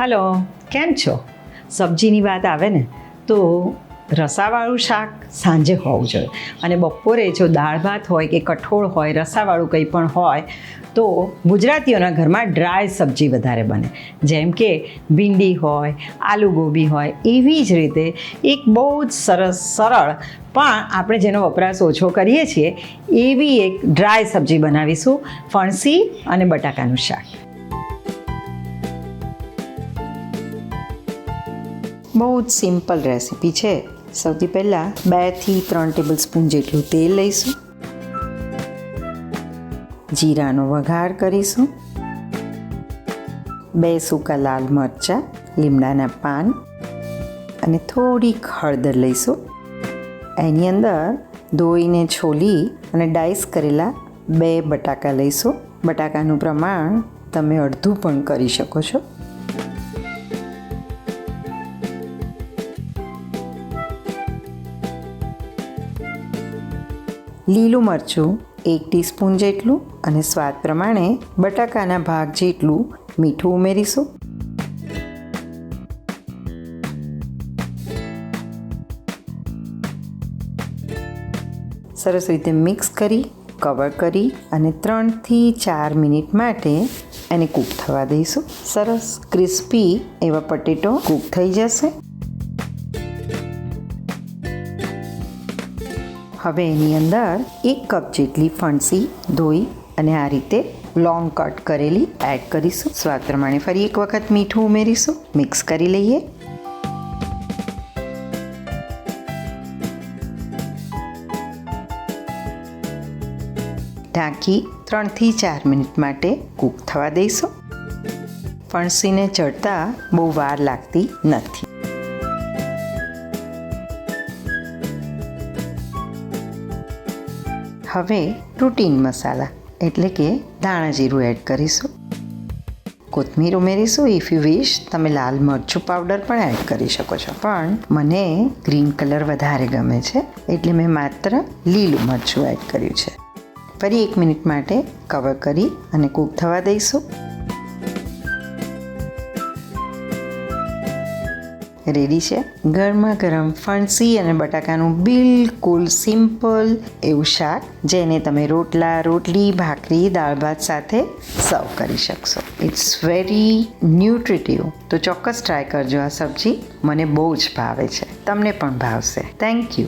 Hello, કેમ છો? સબ્જીની વાત આવે ને, તો રસાવાળું શાક સાંજે હોવું જોઈએ. અને બપોરે જો દાળ ભાત હોય કે કઠોળ હોય, રસાવાળું કંઈ પણ હોય, તો ગુજરાતીઓના ઘરમાં ડ્રાય સબ્જી વધારે બને. જેમ કે ભીંડી હોય આલુ ગોબી હોય, એવી જ રીતે એક બહુ જ સરસ, સરળ, પણ આપણે જેનો વપરાશ ઓછો કરીએ છીએ, એવી એક ડ્રાય સબ્જી બનાવીશું, ફણસી અને બટાકાનું શાક. બહુ જ સિમ્પલ રેસીપી છે. સૌથી પહેલાં બેથી ત્રણ ટેબલ સ્પૂન જેટલું તેલ લઈશું. જીરાનો વઘાર કરીશું. બે સૂકા લાલ મરચાં, લીમડાના પાન અને થોડીક હળદર લઈશું. એની અંદર ધોઈને છોલી અને ડાઈસ કરેલા બે બટાકા લઈશું. બટાકાનું પ્રમાણ તમે અડધું પણ કરી શકો છો. લીલું મરચું એક ટીસ્પૂન જેટલું અને સ્વાદ પ્રમાણે બટાકાના ભાગ જેટલું મીઠું ઉમેરીશું. સરસ રીતે મિક્સ કરી, કવર કરી અને ત્રણથી ચાર મિનિટ માટે એને કૂક થવા દઈશું. સરસ ક્રિસ્પી એવા પટેટો કૂક થઈ જશે. હવે એની અંદર એક કપ જેટલી ફણસી ધોઈ અને આ રીતે લોંગ કટ કરેલી એડ કરીશું. સ્વાદ પ્રમાણે ફરી એક વખત મીઠું ઉમેરીશું. મિક્સ કરી લઈએ. ઢાંકી ત્રણથી ચાર મિનિટ માટે કૂક થવા દઈશું. ફણસીને ચડતા બહુ વાર લાગતી નથી. હવે રૂટીન મસાલા એટલે કે ધાણા જીરું એડ કરીશું. કોથમીર ઉમેરીશું ઇફ યુ વિશ તમે લાલ મરચું પાવડર પણ એડ કરી શકો છો. પણ મને ગ્રીન કલર વધારે ગમે છે, એટલે મેં માત્ર લીલું મરચું એડ કર્યું છે. ફરી એક મિનિટ માટે કવર કરી અને કૂક થવા દઈશું. રેડી છે. ગરમા ગરમ ફણસી અને બટાકાનું બિલકુલ સિમ્પલ એવું શાક, જેને તમે રોટલા, રોટલી, ભાખરી, દાળ ભાત સાથે સર્વ કરી શકશો. ઇટ્સ વેરી ન્યુટ્રિટિવ તો ચોક્કસ ટ્રાય કરજો આ સબ્જી. મને બહુ જ ભાવે છે. તમને પણ ભાવશે. Thank you